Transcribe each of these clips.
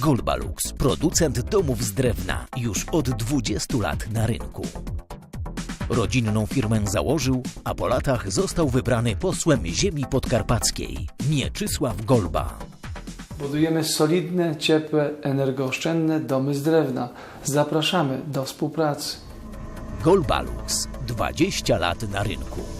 Golbalux, producent domów z drewna, już od 20 lat na rynku. Rodzinną firmę założył, a po latach został wybrany posłem ziemi podkarpackiej Mieczysław Golba. Budujemy solidne, ciepłe, energooszczędne domy z drewna. Zapraszamy do współpracy. Golbalux, 20 lat na rynku.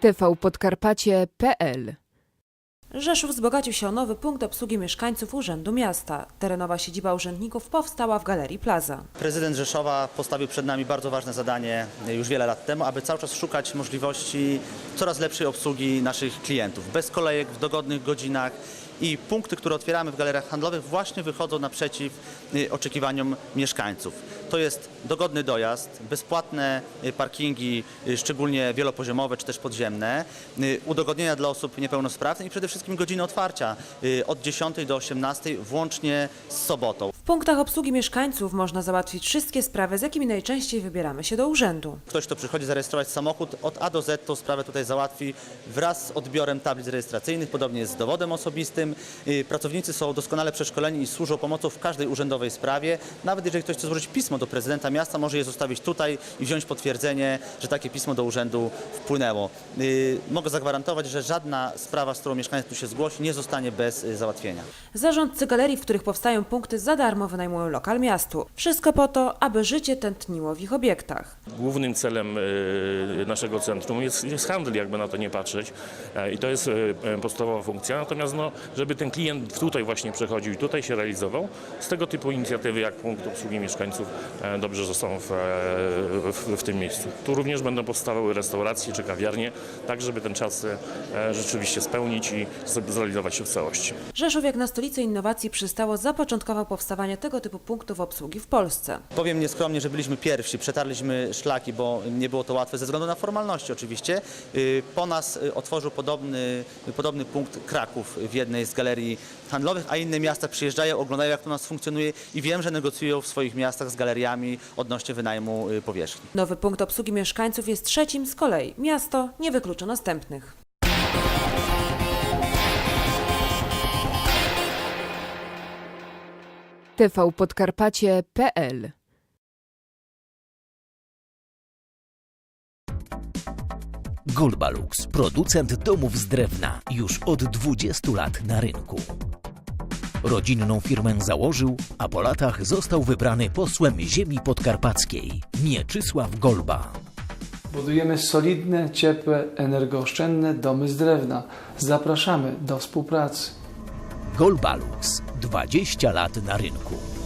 tvpodkarpacie.pl Rzeszów wzbogacił się o nowy punkt obsługi mieszkańców Urzędu Miasta. Terenowa siedziba urzędników powstała w Galerii Plaza. Prezydent Rzeszowa postawił przed nami bardzo ważne zadanie już wiele lat temu, aby cały czas szukać możliwości coraz lepszej obsługi naszych klientów. Bez kolejek, w dogodnych godzinach i punkty, które otwieramy w galeriach handlowych właśnie wychodzą naprzeciw y, oczekiwaniom mieszkańców. To jest dogodny dojazd, bezpłatne y, parkingi, y, szczególnie wielopoziomowe czy też podziemne, udogodnienia dla osób niepełnosprawnych i przede wszystkim godziny otwarcia od 10 do 18 włącznie z sobotą. W punktach obsługi mieszkańców można załatwić wszystkie sprawy, z jakimi najczęściej wybieramy się do urzędu. Ktoś, kto przychodzi zarejestrować samochód, od A do Z tą sprawę tutaj załatwi wraz z odbiorem tablic rejestracyjnych, podobnie z dowodem osobistym. Y, Pracownicy są doskonale przeszkoleni i służą pomocą w każdej urzędowej sprawie. Nawet jeżeli ktoś chce złożyć pismo do prezydenta miasta, może je zostawić tutaj i wziąć potwierdzenie, że takie pismo do urzędu wpłynęło. Y, Mogę zagwarantować, że żadna sprawa, z którą mieszkaniec tu się zgłosi, nie zostanie bez y, załatwienia. Zarządcy galerii, w których powstają punkty, za darmo wynajmują lokal miastu. Wszystko po to, aby życie tętniło w ich obiektach. Głównym celem e, naszego centrum jest, jest handel, jakby na to nie patrzeć. E, I to jest e, podstawowa funkcja. Natomiast no, żeby ten klient tutaj właśnie przechodził i tutaj się realizował, z tego typu inicjatywy jak punkt obsługi mieszkańców e, dobrze, że są w, e, w, w tym miejscu. Tu również będą powstawały restauracje czy kawiarnie, tak żeby ten czas e, rzeczywiście spełnić i zrealizować się w całości. Rzeszów, jak na stolicę innowacji przystało, zapoczątkował powstawanie tego typu punktów obsługi w Polsce. Powiem nieskromnie, że byliśmy pierwsi, przetarliśmy szlaki, bo nie było to łatwe ze względu na formalności oczywiście. Y, Po nas y, otworzył podobny, podobny punkt Kraków w jednej z galerii handlowych, a inne miasta przyjeżdżają, oglądają jak to nas funkcjonuje i wiem, że negocjują w swoich miastach z galeriami odnośnie wynajmu y, powierzchni. Nowy punkt obsługi mieszkańców jest trzecim z kolei. Miasto nie wyklucza następnych. tvpodkarpacie.pl Golbalux, producent domów z drewna, już od 20 lat na rynku. Rodzinną firmę założył, a po latach został wybrany posłem ziemi podkarpackiej Mieczysław Golba. Budujemy solidne, ciepłe, energooszczędne domy z drewna. Zapraszamy do współpracy. Golbalux, 20 lat na rynku.